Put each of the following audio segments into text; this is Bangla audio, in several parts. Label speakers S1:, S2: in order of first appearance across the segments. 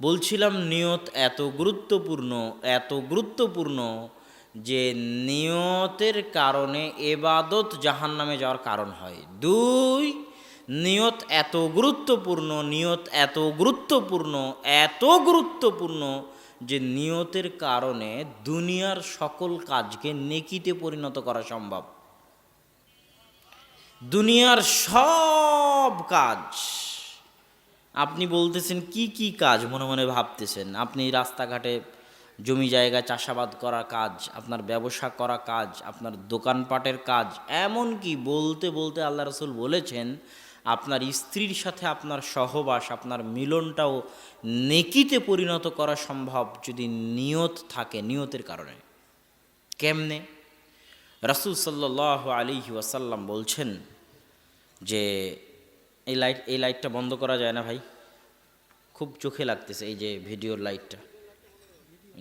S1: বলছিলাম নিয়ত এত গুরুত্বপূর্ণ এত গুরুত্বপূর্ণ যে নিয়তের কারণে এবাদত জাহান নামে যাওয়ার কারণ হয়। দুই, নিয়ত এত গুরুত্বপূর্ণ, নিয়ত এত গুরুত্বপূর্ণ এত গুরুত্বপূর্ণ যে নিয়তের কারণে দুনিয়ার সকল কাজকে নেকিতে পরিণত করা সম্ভব। দুনিয়ার সব কাজ আপনি বলতেছেন, কি কি কাজ? মনে মনে ভাবতেছেন। আপনি রাস্তাঘাটে জমি জায়গা, চাষাবাদ করা কাজ, আপনার ব্যবসা করা কাজ, আপনার দোকানপাটের কাজ এমন কি বলতে বলতে আল্লাহ রসুল বলেছেন, আপনার স্ত্রীর সাথে আপনার সহবাস, আপনার মিলনটাও নেকিতে পরিণত করা সম্ভব যদি নিয়ত থাকে, নিয়তের কারণে। কেমনে? রাসুল সাল্লাহ আলী ওয়াসাল্লাম বলছেন যে এই লাইট এই লাইটটা বন্ধ করা যায় না ভাই। খুব চোখে লাগতেছে এই যে ভিডিওর লাইটটা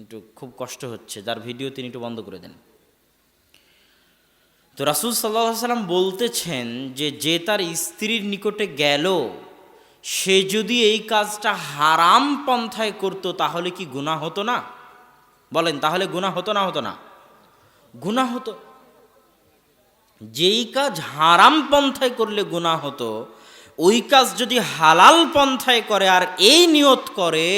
S1: একটু খুব কষ্ট হচ্ছে, যার ভিডিও তিনি একটু বন্ধ করে দেন। তো রাসুল সাল্লাহ সাল্লাম বলতেছেন যে যে তার স্ত্রীর নিকটে গেল, সে যদি এই কাজটা হারাম পন্থায় করত, তাহলে কি গুণা হতো না? বলেন, তাহলে গুণা হতো না হতো না? গুণা হতো। যেই কাজ হারাম পন্থায় করলে গুণা হতো ওই কাজ যদি হালাল পন্থায় করে আর এই নিয়ত করে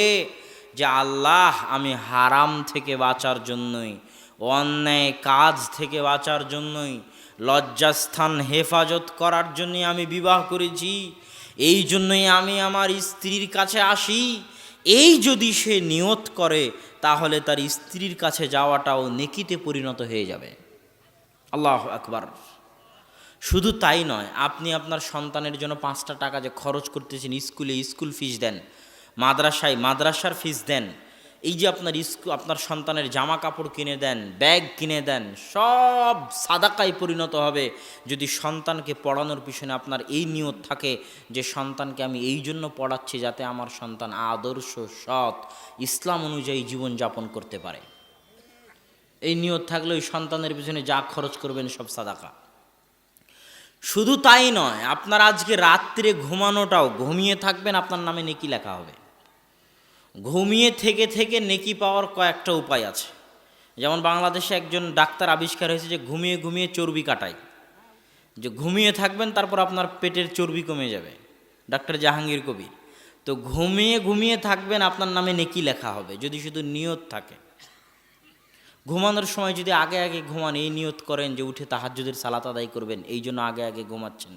S1: যে আল্লাহ, আমি হারাম থেকে বাঁচার জন্যই, অন্যায় কাজ থেকে বাঁচার জন্যই, লজ্জাস্থান হেফাজত করার জন্যই আমি বিবাহ করেছি, এই জন্যই আমি আমার স্ত্রীর কাছে আসি, এই যদি সে নিয়ত করে, তাহলে তার স্ত্রীর কাছে যাওয়াটাও নেকিতে পরিণত হয়ে যাবে। আল্লাহ আকবার। শুধু তাই নয়, আপনি আপনার সন্তানের জন্য পাঁচটা টাকা যে খরচ করতেছেন, স্কুলে স্কুল ফিস দেন, মাদ্রাসায় মাদ্রাসার ফিস দেন, এই যে আপনার স্কুল আপনার সন্তানের জামা কাপড় কিনে দেন ব্যাগ কিনে দেন, সব সাদাকায় পরিণত হবে। যদি সন্তানকে পড়ানোর পিছনে আপনার এই নিয়ত থাকে যে, সন্তানকে আমি এই জন্য পড়াচ্ছি যাতে আমার সন্তান আদর্শ, সৎ, ইসলাম অনুযায়ী জীবনযাপন করতে পারে। এই নিয়ত থাকলে ওই সন্তানের পিছনে যা খরচ করবেন সব সাদাকা। শুধু তাই নয়, আপনার আজকে রাত্রে ঘুমানোটাও, ঘুমিয়ে থাকবেন, আপনার নামে নেকি লেখা হবে। ঘুমিয়ে থেকে থেকে নেকি পাওয়ার কয়েকটা উপায় আছে। যেমন বাংলাদেশে একজন ডাক্তার আবিষ্কার হয়েছে যে ঘুমিয়ে ঘুমিয়ে চর্বি কাটায়। যে ঘুমিয়ে থাকবেন, তারপর আপনার পেটের চর্বি কমে যাবে। ডাক্তার জাহাঙ্গীর কবির। তো ঘুমিয়ে ঘুমিয়ে থাকবেন, আপনার নামে নেকি লেখা হবে, যদি শুধু নিয়ত থাকে। ঘুমানোর সময় যদি আগে আগে ঘুমান, এই নিয়ত করেন যে উঠে তাহাজ্জুদের সালাত আদায় করবেন, এই জন্য আগে আগে ঘুমাচ্ছেন।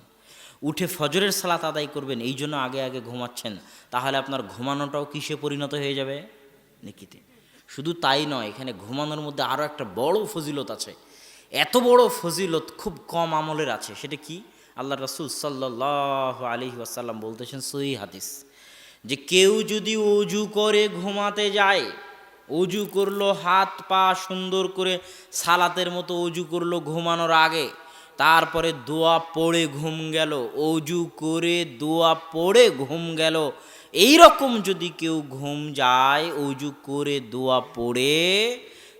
S1: উঠে ফজরের সালাত আদায় করবেন, এই জন্য আগে আগে ঘুমাচ্ছেন। তাহলে আপনার ঘুমানোটাও কিসে পরিণত হয়ে যাবে? নেকিতে। শুধু তাই নয়, এখানে ঘুমানোর মধ্যে আরও একটা বড় ফজিলত আছে। এত বড় ফজিলত খুব কম আমলের আছে, সেটা কি? আল্লাহ রসুল সাল্লাহ আলি ওয়াসাল্লাম বলতেছেন সই হাদিস। যে কেউ যদি অজু করে ঘুমাতে যায় অজু করল, হাত পা সুন্দর করে সালাতের মতো অজু করল ঘুমানোর আগে। তারপরে দোয়া পড়ে ঘুম গেল অজু করে দোয়া পড়ে ঘুম গেল। এই রকম যদি কেউ ঘুম যায় অজু করে দোয়া পড়ে,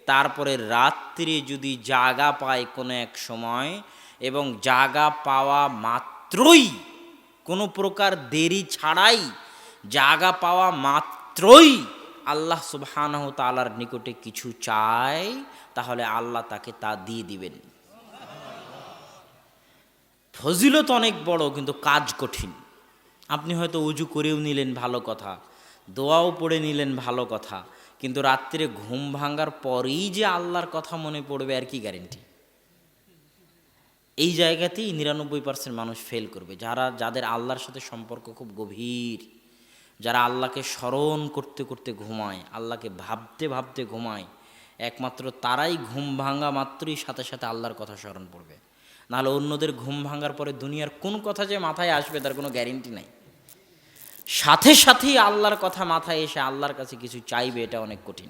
S1: তারপরে রাত্রে যদি জাগা পায় কোনো এক সময় এবং জাগা পাওয়া মাত্রই, কোনো প্রকার দেরি ছাড়াই জাগা পাওয়া মাত্রই আল্লাহ সুবহানাহ তালার নিকটে কিছু চায় তাহলে আল্লাহ তাকে তা দিয়ে দিবেন। ফজিলত অনেক বড়, কিন্তু কাজ কঠিন। আপনি হয়তো উজু করেও নিলেন ভালো কথা, দোয়াও পড়ে নিলেন ভালো কথা, কিন্তু রাত্রে ঘুম ভাঙার পরেই যে আল্লাহর কথা মনে পড়বে, আর কি গ্যারেন্টি এই জায়গাতেই নিরানব্বই পার্সেন্ট মানুষ ফেল করবে। যারা, যাদের আল্লাহর সাথে সম্পর্ক খুব গভীর যারা আল্লাহকে স্মরণ করতে করতে ঘুমায়, আল্লাহকে ভাবতে ভাবতে ঘুমায়, একমাত্র তারাই ঘুম ভাঙা মাত্রই সাথে সাথে আল্লাহর কথা স্মরণ পড়বে নাহলে অন্যদের ঘুম ভাঙার পরে দুনিয়ার কোন কথা যে মাথায় আসবে তার কোনো গ্যারেন্টি নাই। সাথে সাথেই আল্লাহর কথা মাথায় এসে আল্লাহর কাছে কিছু চাইবে এটা অনেক কঠিন।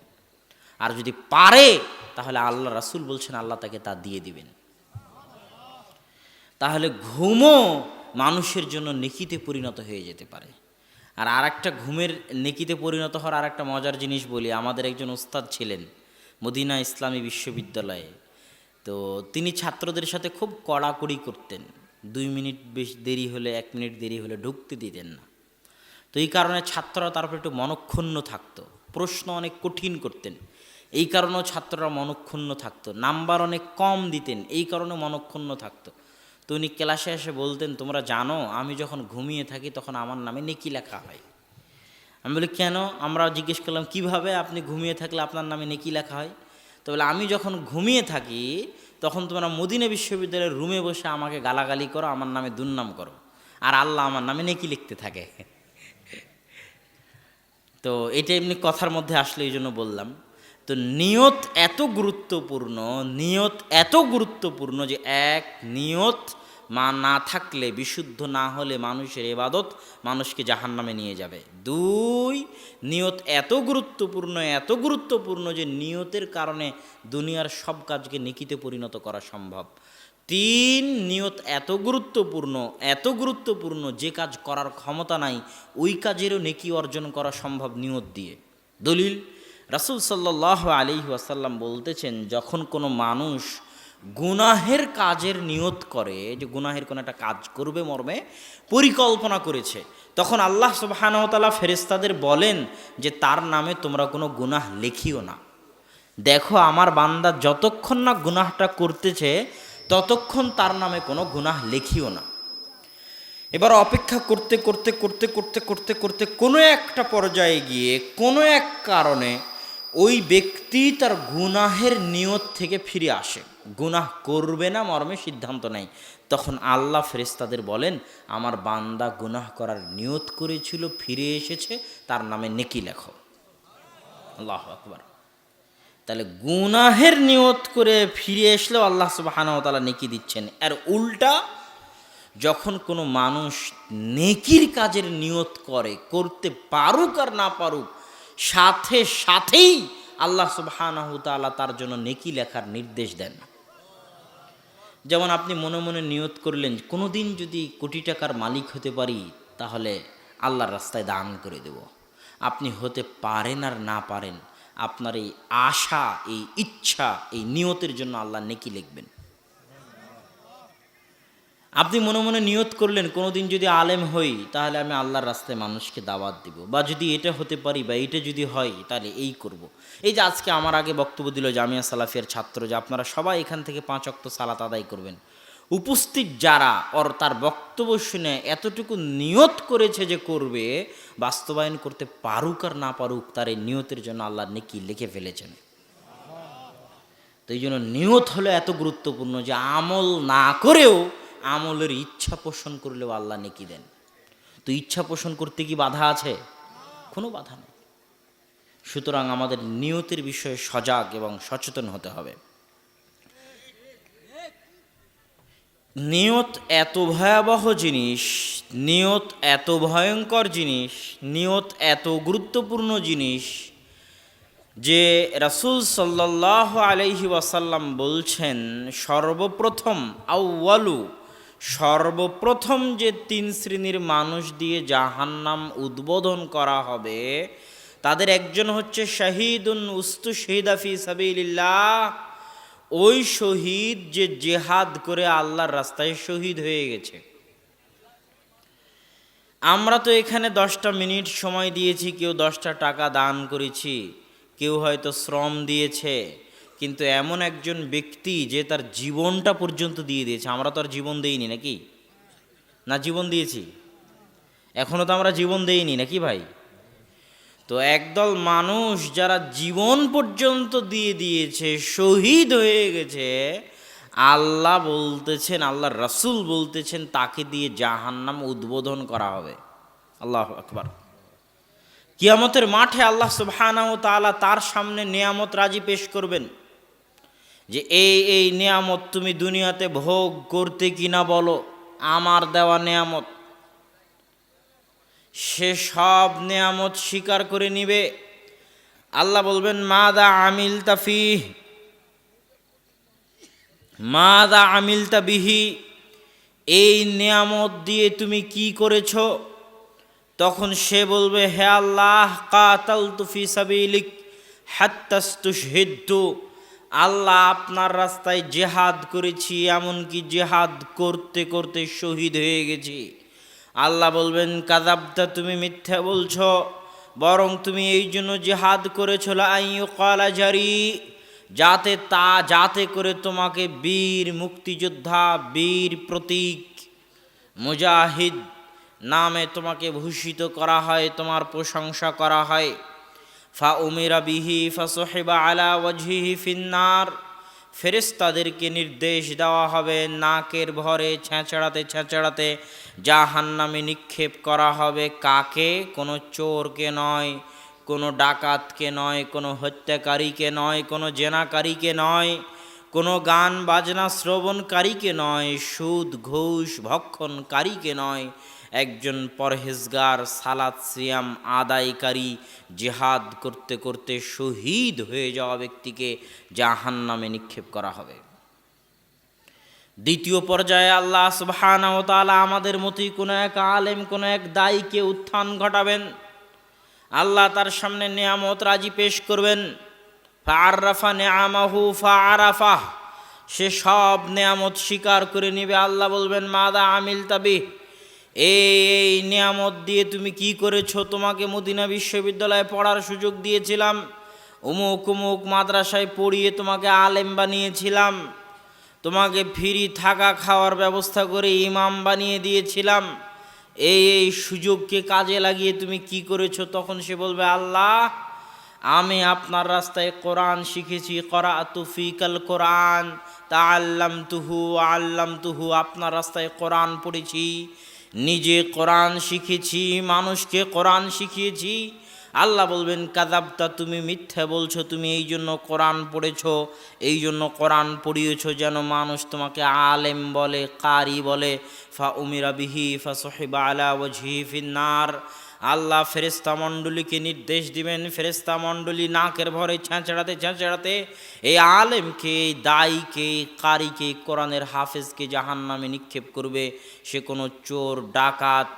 S1: আর যদি পারে, তাহলে আল্লাহ রাসুল বলছেন, আল্লাহ তাকে তা দিয়ে দিবেন। তাহলে ঘুমও মানুষের জন্য নেকিতে পরিণত হয়ে যেতে পারে। আর আর একটা ঘুমের নেকিতে পরিণত হওয়ার আর একটা মজার জিনিস বলি, আমাদের একজন ওস্তাদ ছিলেন মদিনা ইসলামী বিশ্ববিদ্যালয়ে। তো তিনি ছাত্রদের সাথে খুব কড়াকড়ি করতেন। দুই মিনিট বেশ দেরি হলে, এক মিনিট দেরি হলে ঢুকতে দিতেন না। তো এই কারণে ছাত্ররা তারপর একটু মনক্ষুণ্ণ থাকতো। প্রশ্ন অনেক কঠিন করতেন। এই কারণেও ছাত্ররা মনক্ষুণ্ণ থাকতো। নাম্বার অনেক কম দিতেন। এই কারণে মনক্ষুণ্ণ থাকতো। তো উনি ক্লাসে এসে বলতেন, তোমরা জানো, আমি যখন ঘুমিয়ে থাকি তখন আমার নামে নেকি লেখা হয়। আমি বলি, কেন? আমরা জিজ্ঞেস করলাম, কীভাবে আপনি ঘুমিয়ে থাকলে আপনার নামে নেকি লেখা হয়? তো বলে, আমি যখন ঘুমিয়ে থাকি তখন তোমরা মদিনা বিশ্ববিদ্যালয়ের রুমে বসে আমাকে গালাগালি করো, আমার নামে দুর্নাম করো, আর আল্লাহ আমার নামে নেকি লিখতে থাকে। তো এটা এমনি কথার মধ্যে আসলে, এই জন্য বললাম। তো নিয়ত এত গুরুত্বপূর্ণ, নিয়ত এত গুরুত্বপূর্ণ যে এক, নিয়ত মা না থাকলে, বিশুদ্ধ না হলে মানুষের এবাদত মানুষকে জাহান নামে নিয়ে যাবে। দুই, নিয়ত এত গুরুত্বপূর্ণ এত গুরুত্বপূর্ণ যে নিয়তের কারণে দুনিয়ার সব কাজকে নিকিতে পরিণত করা সম্ভব। তিন, নিয়ত এত গুরুত্বপূর্ণ এত গুরুত্বপূর্ণ যে কাজ করার ক্ষমতা নাই, ওই কাজেরও নেকি অর্জন করা সম্ভব নিয়ত দিয়ে। দলিল রাসুল সাল্লাহ আলি ওয়াসাল্লাম বলতেছেন, যখন কোনো মানুষ গুনাহের কাজের নিয়ত করে, যে গুনাহের কোনো একটা কাজ করবে মর্মে, পরিকল্পনা করেছে, তখন আল্লাহ সুবাহানতালা ফেরেস্তাদের বলেন যে, তার নামে তোমরা কোনো গুনাহ লেখিও না। দেখো, আমার বান্দা যতক্ষণ না গুনাহটা করতেছে, ততক্ষণ তার নামে কোনো গুনাহ লেখিও না। এবার অপেক্ষা করতে করতে করতে করতে করতে করতে কোনো একটা পর্যায়ে গিয়ে কোনো এক কারণে ওই ব্যক্তি তার গুনাহের নিয়ত থেকে ফিরে আসে। গুনাহ করবে না, মর্মে সিদ্ধান্ত নেয়। তখন আল্লাহ ফেরেস্তাদের বলেন, আমার বান্দা গুনাহ করার নিয়ত করেছিল, ফিরে এসেছে, তার নামে নেকি লেখো। আল্লাহ আকবার। তাহলে গুনাহের নিয়ত করে ফিরে আসলেও আল্লাহ সুবাহানাও তালা নেকি দিচ্ছেন। আর উল্টা, যখন কোনো মানুষ নেকির কাজের নিয়ত করে, করতে পারুক আর না পারুক সাথে সাথেই আল্লাহ তালা তার জন্য নেকি লেখার নির্দেশ দেন। যেমন আপনি মনে মনে নিয়ত করলেন কোনো দিন যদি কোটি টাকার মালিক হতে পারি, তাহলে আল্লাহর রাস্তায় দান করে দেব। আপনি হতে পারেন আর না পারেন, আপনার এই আশা, এই ইচ্ছা, এই নিয়তের জন্য আল্লাহ নেকি লিখবেন। আপনি মনে মনে নিয়ত করলেন, কোনোদিন যদি আলেম হই, তাহলে আমি আল্লাহর রাস্তায় মানুষকে দাওয়াত দিব। বা যদি এটা হতে পারি বা এটা যদি হয়, তাহলে এই করব। এই যে আজকে আমার আগে বক্তব্য দিল জামিয়া সালাফিয়ার ছাত্র, যে আপনারা সবাই এখান থেকে পাঁচ অক্ত সালাত আদায় করবেন। উপস্থিত যারা, ওর তার বক্তব্য শুনে এতটুকু নিয়ত করেছে যে করবে, বাস্তবায়ন করতে পারুক আর না পারুক, তার এই নিয়তের জন্য আল্লাহ নেকি লিখে ফেলেছেন। তো এই জন্য নিয়ত হলো এত গুরুত্বপূর্ণ যে আমল না করেও আমলের ইচ্ছা পোষণ করলেও আল্লাহ নেকি দেন। তো ইচ্ছা পোষণ করতে কি বাধা আছে? কোনো বাধা নেই। সুতরাং আমাদের নিয়তের বিষয়ে সজাগ এবং সচেতন হতে হবে। নিয়ত এত ভয়াবহ জিনিস, নিয়ত এত ভয়ঙ্কর জিনিস, নিয়ত এত গুরুত্বপূর্ণ জিনিস যে রাসুল সাল্লাহ আলহি ওয়াসাল্লাম বলছেন, সর্বপ্রথম আউ্বালু সর্বপ্রথম যে তিন শ্রেণির মানুষ দিয়ে জাহান্নাম উদ্বোধন করা হবে, তাদের একজন হচ্ছে শাহিদুন উস্তু শহীদাফি সাবিল্লাহ ওই শহীদ যে জেহাদ করে আল্লাহর রাস্তায় শহীদ হয়ে গেছে। আমরা তো এখানে দশটা মিনিট সময় দিয়েছি, কেউ দশটা টাকা দান করেছি, কেউ হয়তো শ্রম দিয়েছে। কিন্তু এমন একজন ব্যক্তি যে তার জীবনটা পর্যন্ত দিয়ে দিয়েছে। আমরা তো আর জীবন দেইনি নাকি? না, জীবন দিয়েছি। এখনও তো আমরা জীবন দেইনি নাকি ভাই? তো একদল মানুষ যারা জীবন পর্যন্ত দিয়ে দিয়েছে, শহীদ হয়ে গেছে, আল্লাহ বলতেছেন, আল্লাহ রসুল বলতেছেন, তাকে দিয়ে জাহান্নাম উদ্বোধন করা হবে। আল্লাহ আকবার। কিয়ামতের মাঠে আল্লাহ সুবহানাহু তাআলা তার সামনে নিয়ামত রাজি পেশ করবেন। যে এই এই নিয়ামত তুমি দুনিয়াতে ভোগ করতে কিনা বলো, আমার দেওয়া নিয়ামত। সে সব নিয়ামত স্বীকার করে নিবে। আল্লাহ বলবেন মা দা আমিল তাফি মা দা আমিল বিহি, এই নিয়ামত দিয়ে তুমি কি করেছ? তখন সে বলবে, হে আল্লাহ কাতাল তুফি সাবিলিক হাত্তাস্তু হাত্তাস্তুশহিদ্দু আল্লাহ আপনার রাস্তায় জেহাদ করেছি, এমনকি জেহাদ করতে করতে শহীদ হয়ে গেছি। আল্লাহ বলবেন কাদাবটা তুমি মিথ্যা বলছ, বরং তুমি এই জন্য জিহাদ করেছ আইয়ু কালা জারি, যাতে তা, যাতে করে তোমাকে বীর মুক্তিযোদ্ধা, বীর প্রতীক মুজাহিদ নামে তোমাকে ভূষিত করা হয়, তোমার প্রশংসা করা হয়। ফা উমিরা বিহি ফা সোহেবা আলা ওয়াজহিহি ফিন্নার। ফেরেস্তাদেরকে নির্দেশ দেওয়া হবে নাকের ভরে ছেঁচড়াতে ছেঁচড়াতে, জাহান্নামে নিক্ষেপ করা হবে কাকে? কোনো চোরকে নয়, কোনো ডাকাতকে নয়, কোনো হত্যাকারীকে নয়, কোনো জেনাকারীকে নয়, কোনো গান বাজনা শ্রবণকারীকে নয়, সুদ, ঘুষ, ভক্ষণকারীকে নয় একজন পরহেজগার, সালাত, সিয়াম, আদায়কারী জেহাদ করতে করতে শহীদ হয়ে যাওয়া ব্যক্তিকে জাহান নামে নিক্ষেপ করা হবে। দ্বিতীয় পর্যায়ে আল্লাহ সুবহানাহু ওয়া তাআলা আমাদের মতোই কোনো এক আলেম, কোনো এক দায়ীকে উত্থান ঘটাবেন। আল্লাহ তার সামনে নেয়ামত রাজি পেশ করবেন। ফাআরাফা নেয়ামাহু ফাআরাফাহ সে সব নেয়ামত স্বীকার করে নেবে। আল্লাহ বলবেন, মাদা আমিল তাবি এই নিয়ামত দিয়ে তুমি কি করেছ? তোমাকে মদিনা বিশ্ববিদ্যালয়ে পড়ার সুযোগ দিয়েছিলাম। অমুক অমুক মাদ্রাসায় পড়িয়ে তোমাকে আলেম বানিয়েছিলাম। তোমাকে ফ্রি থাকা খাওয়ার ব্যবস্থা করে ইমাম বানিয়ে দিয়েছিলাম। এই এই সুযোগকে কাজে লাগিয়ে তুমি কি করেছ? তখন সে বলবে, আল্লাহ, আমি আপনার রাস্তায় কোরআন শিখেছি। করা তুফিকাল কোরআন। তা আল্লাম তুহু আল্লাম তুহু আপনার রাস্তায় কোরআন পড়েছি। নিজে কোরআন শিখেছি, মানুষকে কোরআন শিখিয়েছি। আল্লাহ বলবেন কাদাবটা তুমি মিথ্যা বলছো, তুমি এই জন্য কোরআন পড়েছ, এই জন্য কোরআন পড়িয়েছ যেন মানুষ তোমাকে আলেম বলে, কারি বলে। ফা উমিরা বিহি, ফা সোহেবা আলা ওয়াজহি ফিন্নার আল্লাহ ফেরেস্তা মণ্ডলীকে নির্দেশ দিবেন ফেরেস্তা মণ্ডলী নাকের ভরে ছ্যাঁচড়াতে ছ্যাঁচড়াতে এই আলেমকে দায়ীকে, কারিকে, কোরআনের হাফেজকে জাহান নামে নিক্ষেপ করবে। সে কোনো চোর, ডাকাত,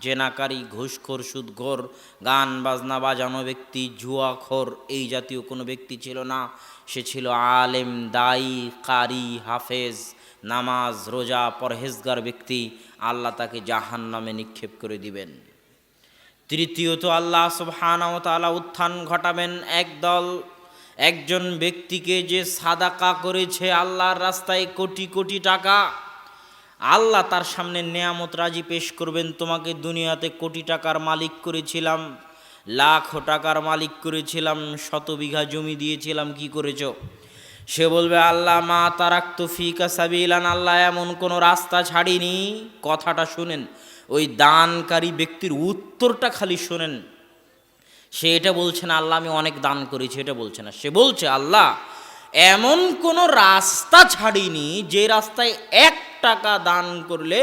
S1: জেনাকারী, ঘুষখোর সুদঘোর গান বাজনা বাজানো ব্যক্তি, জুয়াখোর এই জাতীয় কোনো ব্যক্তি ছিল না। সে ছিল আলেম, দায়ী, কারি, হাফেজ, নামাজ, রোজা, পরহেজগার ব্যক্তি। আল্লাহ তাকে জাহান নামে নিক্ষেপ করে দিবেন। তৃতীয়ত আল্লাহ সুবহানাহু ওয়া তাআলা উত্থান ঘটাবেন একদল একজন ব্যক্তিকে যে সাদাকা করেছে আল্লাহর রাস্তায় কোটি কোটি টাকা, আল্লাহ তার সামনে নেয়ামত রাজি পেশ করবেন, তোমাকে দুনিয়াতে কোটি টাকার মালিক করেছিলাম, লাখ টাকার মালিক করেছিলাম, শত বিঘা জমি দিয়েছিলাম, কি করেছ? সে বলবে, আল্লাহ মা তারাক ফিকা সাবিলান, আল্লাহ এমন কোনো রাস্তা ছাড়িনি। কথাটা শুনেন ওই দানকারী ব্যক্তির উত্তরটা খালি শোনেন। সে এটা বলছে না, আল্লাহ, আমি অনেক দান করেছি। এটা বলছে না। সে বলছে, আল্লাহ, এমন কোনো রাস্তা ছাড়িনি যে রাস্তায় এক টাকা দান করলে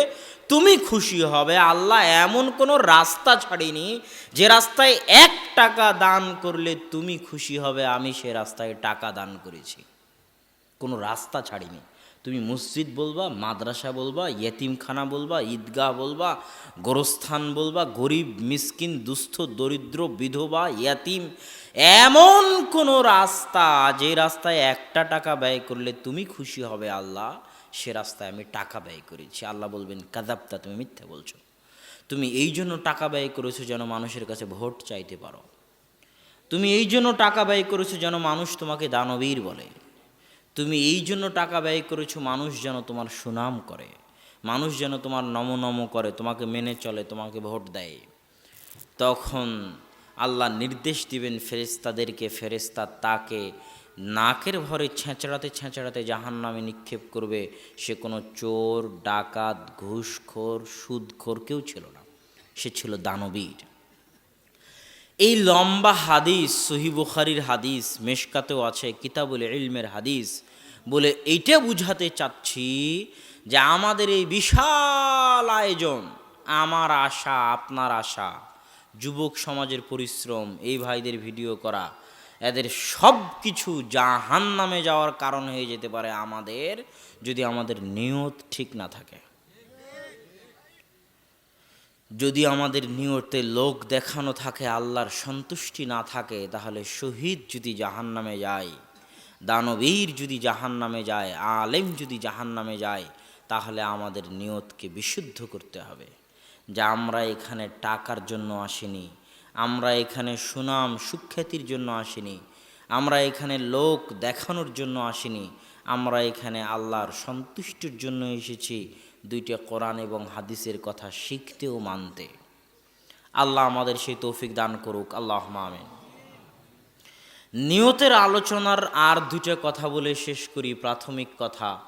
S1: তুমি খুশি হবে। আল্লাহ, এমন কোনো রাস্তা ছাড়িনি যে রাস্তায় এক টাকা দান করলে তুমি খুশি হবে। আমি সে রাস্তায় টাকা দান করেছি। কোনো রাস্তা ছাড়িনি। তুমি মসজিদ বলবা, মাদ্রাসা বলবা, ইয়েতিমখানা বলবা, ঈদগাহ বলবা, গোরস্থান বলবা, গরিব, মিসকিন, দুস্থ, দরিদ্র, বিধবা, ইয়াতিম, এমন কোনো রাস্তা যে রাস্তায় একটা টাকা ব্যয় করলে তুমি খুশি হবে আল্লাহ, সে রাস্তায় আমি টাকা ব্যয় করেছি। আল্লাহ বলবেন কাদাপ্তা তুমি মিথ্যে বলছো। তুমি এই জন্য টাকা ব্যয় করেছ যেন মানুষের কাছে ভোট চাইতে পারো। তুমি এই জন্য টাকা ব্যয় করেছ যেন মানুষ তোমাকে দানবীর বলে। তুমি এই জন্য টাকা ব্যয় করেছ, মানুষ যেন তোমার সুনাম করে। মানুষ যেন তোমার নম নম করে, তোমাকে মেনে চলে, তোমাকে ভোট দেয়। তখন আল্লাহ নির্দেশ দিবেন ফেরেস্তাদেরকে ফেরেস্তা তাকে নাকের ভরে ছেঁচড়াতে ছেঁচড়াতে জাহান নামে নিক্ষেপ করবে। সে কোনো চোর, ডাকাত, ঘুষখোর, সুদখোর কেউ ছিল না। সে ছিল দানবীর। এই লম্বা হাদিস সহি বুখারির হাদিস, মেশকাতেও আছে, কিতাবুল ইলমের হাদিস বলে এইটা বুঝাতে চাচ্ছি যে আমাদের এই বিশাল আয়োজন, আমার আশা, আপনার আশা, যুবক সমাজের পরিশ্রম, এই ভাইদের ভিডিও করা, এদের সব কিছু জাহান নামে যাওয়ার কারণ হয়ে যেতে পারে আমাদের যদি আমাদের নিয়ত ঠিক না থাকে। যদি আমাদের নিয়তে লোক দেখানো থাকে, আল্লাহর সন্তুষ্টি না থাকে, তাহলে শহীদ যদি জাহান নামে যায়, দানবীর যদি জাহান নামে যায়, আলেম যদি জাহান নামে যায়, তাহলে আমাদের নিয়তকে বিশুদ্ধ করতে হবে। যা আমরা এখানে টাকার জন্য আসিনি, আমরা এখানে সুনাম সুখ্যাতির জন্য আসিনি, আমরা এখানে লোক দেখানোর জন্য আসিনি, আমরা এখানে আল্লাহর সন্তুষ্টির জন্য এসেছি দুইটা কোরআন এবং হাদিসের কথা শিখতে ও মানতে। আল্লাহ আমাদের সেই তৌফিক দান করুক আল্লাহ আমিন। নিয়তের আলোচনার আর দুইটা কথা বলে শেষ করি, প্রাথমিক কথা